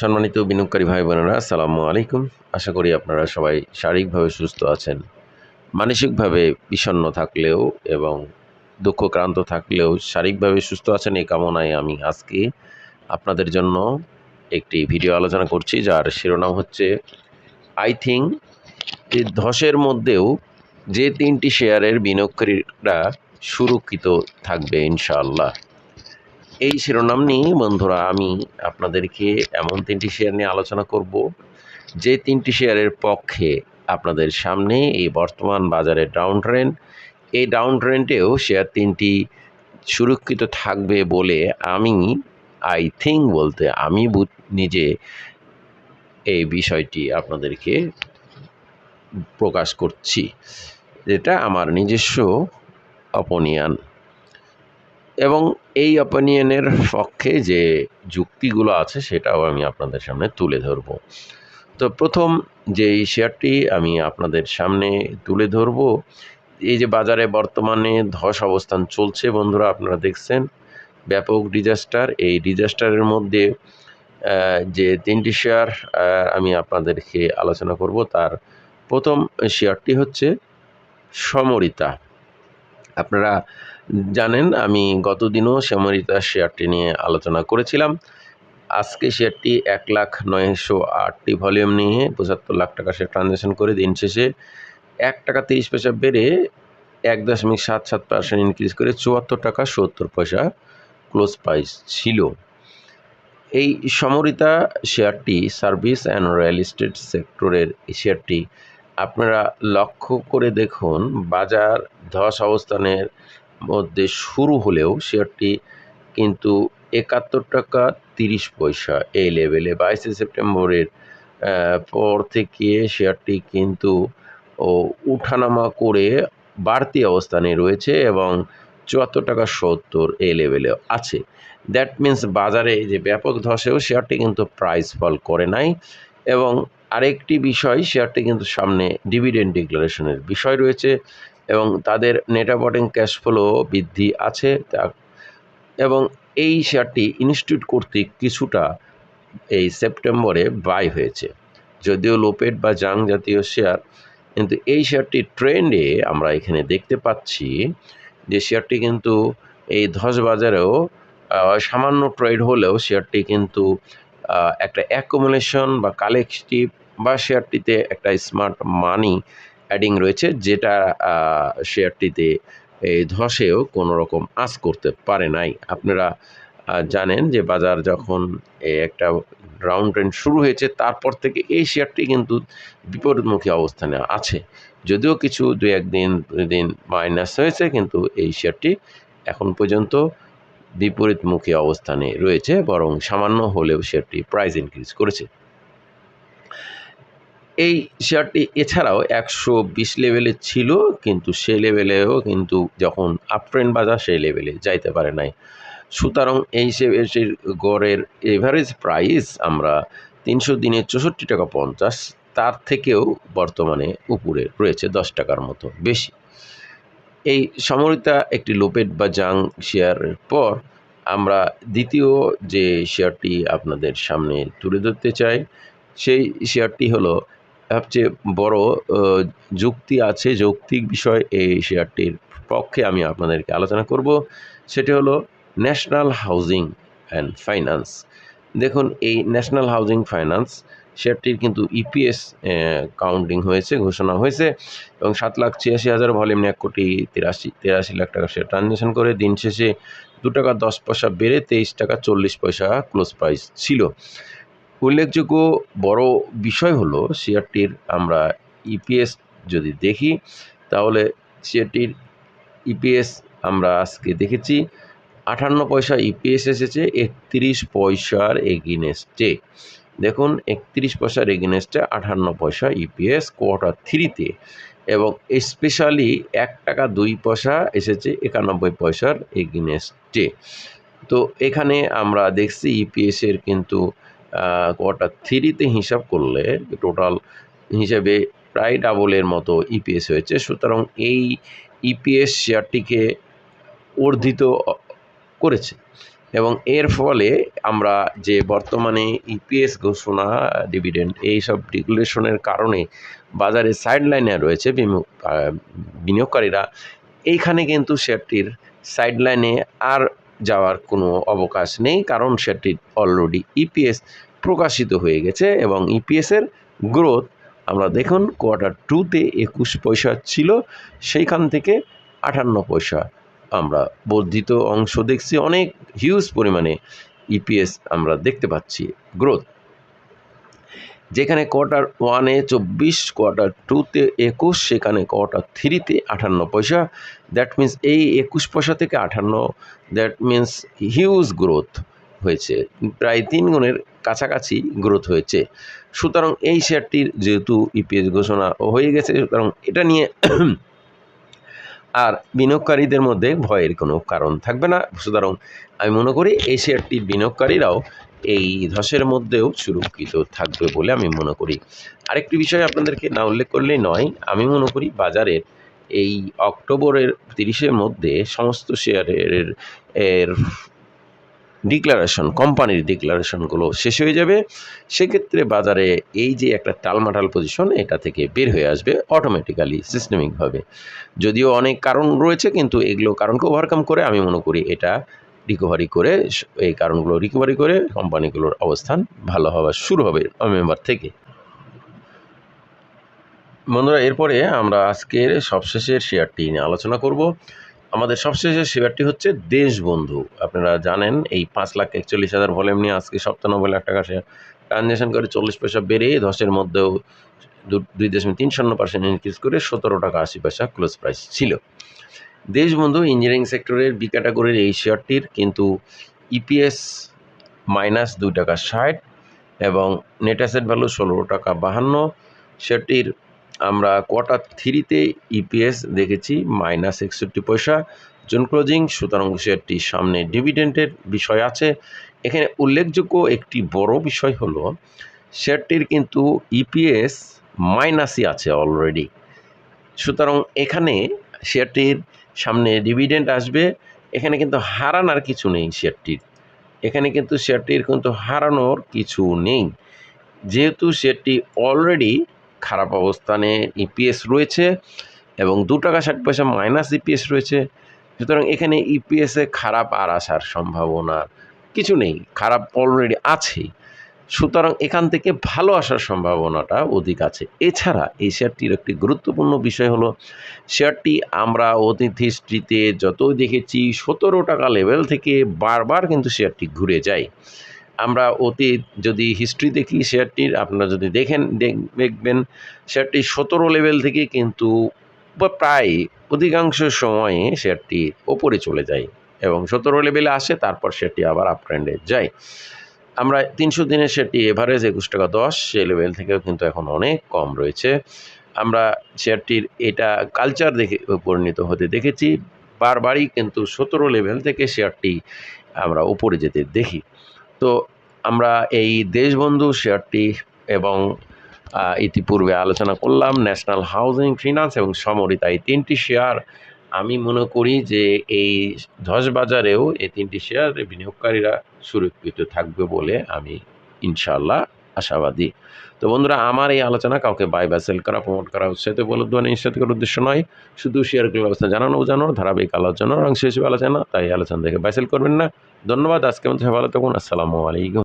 সম্মানিত বিনিয়োগকারী ভাই বোনেরা, আসসালামু আলাইকুম। আশা করি আপনারা সবাই শারীরিকভাবে সুস্থ আছেন, মানসিকভাবে বিষণ্ণ থাকলেও এবং দুঃখক্রান্ত থাকলেও শারীরিকভাবে সুস্থ আছেন এই কামনায় আমি আজকে আপনাদের জন্য একটি ভিডিও আলোচনা করছি, যার শিরোনাম হচ্ছে, আই থিঙ্ক এই ধসের মধ্যেও যে তিনটি শেয়ারের বিনিয়োগকারীরা সুরক্ষিত থাকবে ইনশাআল্লাহ। এই শিরোনাম নিয়ে বন্ধুরা আমি আপনাদেরকে এমন তিনটি শেয়ার নিয়ে আলোচনা করব। যে তিনটি শেয়ারের পক্ষে আপনাদের সামনে এই বর্তমান বাজারে ডাউন ট্রেন্ড এই ডাউন ট্রেন্ডেও শেয়ার তিনটি সুরক্ষিত থাকবে বলে আমি আই থিঙ্ক বলতে আমি নিজে এই বিষয়টি আপনাদেরকে প্রকাশ করছি। এটা আমার নিজস্ব অপনিয়ন এবং এই অপিনিয়নের পক্ষে যে যুক্তিগুলো আছে সেটাও আমি আপনাদের সামনে তুলে ধরব। তো প্রথম যে শেয়ারটি আমি আপনাদের সামনে তুলে ধরব, এই যে বাজারে বর্তমানে ধস অবস্থান চলছে বন্ধুরা, আপনারা দেখছেন, ব্যাপক ডিজাস্টার এই ডিজাস্টারের মধ্যে যে তিনটি শেয়ার আমি আপনাদেরকে আলোচনা করব, তার প্রথম শেয়ারটি হচ্ছে সমরিতা। আপনারা জানেন, আমি গতদিনও শ্যামরিতা শেয়ারটি নিয়ে আলোচনা করেছিলাম। আজকে শেয়ারটি এক লাখ নয়শো আটটি ভলিউম নিয়ে পঁচাত্তর লাখ টাকা শেয়ার ট্রানজ্যাকশন করে দিন শেষে এক টাকা তিরিশ পয়সা বেড়ে এক দশমিক সাত সাত পার্সেন্ট ইনক্রিজ করে চুয়াত্তর টাকা সত্তর পয়সা ক্লোজ প্রাইস ছিল। এই সমরিতা শেয়ারটি সার্ভিস অ্যান্ড রিয়েল এস্টেট সেক্টরের শেয়ারটি আপনারা লক্ষ্য করে দেখুন, বাজার ধস অবস্থানের মধ্যে শুরু হলেও শেয়ারটি কিন্তু একাত্তর টাকা তিরিশ পয়সা এই লেভেলে বাইশে সেপ্টেম্বরের পর থেকে শেয়ারটি কিন্তু, ও, উঠানামা করে বাড়তি অবস্থানে রয়েছে এবং চুয়াত্তর টাকা সত্তর এই লেভেলে আছে। দ্যাট মিন্স বাজারে যে ব্যাপক ধসেও শেয়ারটি কিন্তু প্রাইস ফল করে নাই এবং আরেকটি বিষয়, শেয়ারটি কিন্তু সামনে ডিভিডেন্ড ডিক্লারেশনের বিষয় রয়েছে। এবং তাদের নেট অপারেটিং ক্যাশ ফ্লো বৃদ্ধি আছে। এবং এই শেয়ারটি ইনস্টিটিউট কর্তৃক কিছুটা এই সেপ্টেম্বরে বাই হয়েছে। যদিও লোপেট বা জাং জাতীয় শেয়ার কিন্তু এই শেয়ারটি ট্রেন্ডে আমরা এখানে দেখতে পাচ্ছি যে শেয়ারটি কিন্তু এই ধস বাজারেও সামান্য ট্রেড হলেও শেয়ারটি কিন্তু একটা অ্যাকুমুলেশন বা কালেকটিভ বা শেয়ারটিতে একটা স্মার্ট মানি অ্যাডিং রয়েছে, যেটা শেয়ারটিতে এই ধসেও কোনো রকম আঁচ করতে পারে নাই। আপনারা জানেন যে বাজার যখন একটা রাউন্ড ট্রেন্ড শুরু হয়েছে, তারপর থেকে এই শেয়ারটি কিন্তু বিপরীতমুখী অবস্থানে আছে। যদিও কিছু দু একদিন দিন মাইনাস হয়েছে, কিন্তু এই শেয়ারটি এখন পর্যন্ত বিপরীতমুখী অবস্থানে রয়েছে, বরং সামান্য হলেও শেয়ারটি প্রাইস ইনক্রিজ করেছে। এই শেয়ারটি এছাড়াও একশো বিশ লেভেলে ছিল, কিন্তু সেই লেভেলেও কিন্তু যখন আপট্রেন্ড বাজার সেই লেভেলে যাইতে পারে নাই। সুতরাং এই শেয়ারটির গড়ের এভারেজ প্রাইস আমরা তিনশো দিনে চৌষট্টি টাকা পঞ্চাশ, তার থেকেও বর্তমানে উপরে রয়েছে দশ টাকার মতো বেশি। এই সমরিতা একটি লোপেট বা জাং শেয়ারের পর আমরা দ্বিতীয় যে শেয়ারটি আপনাদের সামনে তুলে ধরতে চাই, সেই শেয়ারটি হলো সবচেয়ে বড় যুক্তি আছে, যৌক্তিক বিষয় এই শেয়ারটির পক্ষে আমি আপনাদেরকে আলোচনা করব। সেটি হলো ন্যাশনাল হাউজিং অ্যান্ড ফাইন্যান্স। দেখুন, এই ন্যাশনাল হাউজিং ফাইন্যান্স শেয়ারটির কিন্তু ইপিএস কাউন্টিং হয়েছে, ঘোষণা হয়েছে এবং সাত লাখ ছিয়াশি হাজার ভলিউম এক কোটি তিরাশি তিরাশি লাখ টাকা শেয়ার ট্রানজ্যাকশন করে দিন শেষে দু টাকা দশ পয়সা বেড়ে তেইশ টাকা চল্লিশ পয়সা ক্লোজ প্রাইস ছিল। উল্লেখযোগ্য বড় বিষয় হলো শেয়ারটির আমরা ইপিএস যদি দেখি, তাহলে শেয়ারটির ইপিএস আমরা আজকে দেখেছি, আটান্ন পয়সা ইপিএস এসেছে, একত্রিশ পয়সার এগিনেস্টে দেখুন, একত্রিশ পয়সার এগিনেস্টে আটান্ন পয়সা ইপিএস কোয়ার্টার থ্রিতে এবং স্পেশালি এক টাকা দুই পয়সা এসেছে একানব্বই পয়সার এগিনেস্টে তো এখানে আমরা দেখছি ইপিএসের কিন্তু কোয়ার্টার থ্রিতে হিসাব করলে টোটাল হিসেবে প্রায় ডাবলের মতো ইপিএস হয়েছে। সুতরাং এই ইপিএস শেয়ারটিকে অর্ধিত করেছে। এবং এর ফলে আমরা যে বর্তমানে ইপিএস ঘোষণা ডিভিডেন্ড এইসব ডিক্লারেশনের কারণে বাজারে সাইডলাইনে রয়েছে বিনিয়োগকারীরা। এইখানে কিন্তু শেয়ারটির সাইডলাইনে আর যাওয়ার কোনো অবকাশ নেই, কারণ শেয়ারটির অলরেডি ইপিএস প্রকাশিত হয়ে গেছে এবং ইপিএসের গ্রোথ আমরা দেখুন কোয়ার্টার টুতে একুশ পয়সা ছিল, সেইখান থেকে আটান্ন পয়সা আমরা বর্ধিত অংশ দেখছি, অনেক হিউজ পরিমাণে ইপিএস আমরা দেখতে পাচ্ছি গ্রোথ যেখানে কোয়ার্টার ওয়ানে চব্বিশ কোয়ার্টার টুতে একুশ, সেখানে কোয়ার্টার থ্রিতে আটান্ন পয়সা দ্যাট মিন্স এই একুশ পয়সা থেকে আটান্ন দ্যাট মিন্স হিউজ গ্রোথ হয়েছে। প্রায় তিন গুণের কাছাকাছি গ্রোথ হয়েছে। সুতরাং এই শেয়ারটির যেহেতু ইপিএস ঘোষণা হয়ে গেছে, সুতরাং এটা নিয়ে আর বিনিয়োগকারীদের মধ্যে ভয়ের কোনো কারণ থাকবে না। সুতরাং আমি মনে করি এই শেয়ারটির বিনিয়োগকারীরাও এই ধসের মধ্যেও সুরক্ষিত থাকবে বলে আমি মনে করি। আরেকটি বিষয় আপনাদেরকে না উল্লেখ করলেই নয়, আমি মনে করি বাজারের এই অক্টোবরের তিরিশের মধ্যে সমস্ত শেয়ারের, এর ডিক্লারেশন কোম্পানির ডিক্লারেশনগুলো শেষ হয়ে যাবে। সেক্ষেত্রে বাজারে এই যে একটা টালমাটাল পজিশন এটা থেকে বের হয়ে আসবে অটোমেটিক্যালি সিস্টেমিকভাবে যদিও অনেক কারণ রয়েছে, কিন্তু এগুলো কারণকে ওভারকাম করে আমি মনে করি এটা রিকভারি করে, এই কারণগুলো রিকভারি করে কোম্পানিগুলোর অবস্থান ভালো হওয়া শুরু হবে নভেম্বর থেকে। বন্ধুরা, এরপরে আমরা আজকের সবশেষের শেয়ারটি নিয়ে আলোচনা করব। আমাদের সবশেষের শেয়ারটি হচ্ছে দেশবন্ধু। আপনারা জানেন, এই পাঁচ লাখ একচল্লিশ হাজার ভলিউম নিয়ে আজকে সপ্তানব্বই লাখ টাকা শেয়ার ট্রানজ্যাকশন করে চল্লিশ পয়সা বেড়ে দশের মধ্যেও দুই দশমিক তিন শূন্য পার্সেন্ট ইনক্রিজ করে সতেরো টাকা আশি পয়সা ক্লোজ প্রাইস ছিল। দেশবন্ধু ইঞ্জিনিয়ারিং সেক্টরের বি ক্যাটাগরির এই শেয়ারটির কিন্তু ইপিএস মাইনাস দুই টাকা ষাট এবং নেট অ্যাসেট ভ্যালু ষোলো টাকা বাহান্ন। শেয়ারটির আমরা কোয়ার্টার থ্রিতে ইপিএস দেখেছি মাইনাস একষট্টি পয়সা। জোন ক্লোজিং সুতরাং শেয়ারটির সামনে ডিভিডেন্টের বিষয় আছে। এখানে উল্লেখযোগ্য একটি বড় বিষয় হলো, শেয়ারটির কিন্তু ইপিএস মাইনাসই আছে অলরেডি সুতরাং এখানে শেয়ারটির সামনে ডিভিডেন্ট আসবে। এখানে কিন্তু হারানোর কিছু নেই শেয়ারটির। এখানে কিন্তু শেয়ারটির কিন্তু হারানোর কিছু নেই। যেহেতু শেয়ারটি অলরেডি খারাপ অবস্থানে ইপিএস রয়েছে এবং দু টাকা ষাট পয়সা মাইনাস ইপিএস রয়েছে। সুতরাং এখানে ইপিএসে খারাপ আর আসার সম্ভাবনা কিছু নেই, খারাপ অলরেডি আছেই সুতরাং এখান থেকে ভালো আসার সম্ভাবনাটা অধিক আছে। এছাড়া এই শেয়ারটির একটি গুরুত্বপূর্ণ বিষয় হলো, শেয়ারটি আমরা অতীত যতই দেখেছি, সতেরো টাকা লেভেল থেকে বারবার কিন্তু শেয়ারটি ঘুরে যায়। আমরা অতীত যদি হিস্ট্রি দেখি শেয়ারটির, আপনারা যদি দেখেন দেখ- দেখবেন শেয়ারটি সতেরো লেভেল থেকে কিন্তু বা প্রায় অধিকাংশ সময়ে শেয়ারটি ওপরে চলে যায় এবং সতেরো লেভেলে আসে, তারপর শেয়ারটি আবার আপ ট্রেন্ডে যায়। আমরা তিনশো দিনের শেয়ারটি এভারেজ একুশ টাকা দশ সে লেভেল থেকেও কিন্তু এখন অনেক কম রয়েছে। আমরা শেয়ারটির এটা কালচার দেখে পরিণত হতে দেখেছি, বারবারই কিন্তু সতেরো লেভেল থেকে শেয়ারটি আমরা উপরে যেতে দেখি। তো আমরা এই দেশবন্ধু শেয়ারটি এবং ইতিপূর্বে আলোচনা করলাম ন্যাশনাল হাউজিং, ফিনান্স এবং সমরিতা এই তিনটি শেয়ার আমি মনে করি যে এই ধস বাজারেও এই তিনটি শেয়ার বিনিয়োগকারীরা সুরক্ষিত থাকবে বলে আমি ইনশাল্লাহ আশাবাদী। তো বন্ধুরা, আমার এই আলোচনা কাউকে বাই বা সেল করা, প্রমোট করা উৎসাহিত বলুদ্ধানে নিশ্চিত করার উদ্দেশ্য নয়। শুধু শেয়ার করে অবস্থা জানানো, বোঝানোর ধারাবাহিক আলোচনার অংশ হিসেবে আলোচনা, তাই আলোচনা দেখে বাই সেল করবেন না। ধন্যবাদ আজকে মধ্যে ভালো থাকুন, আসসালামু আলাইকুম।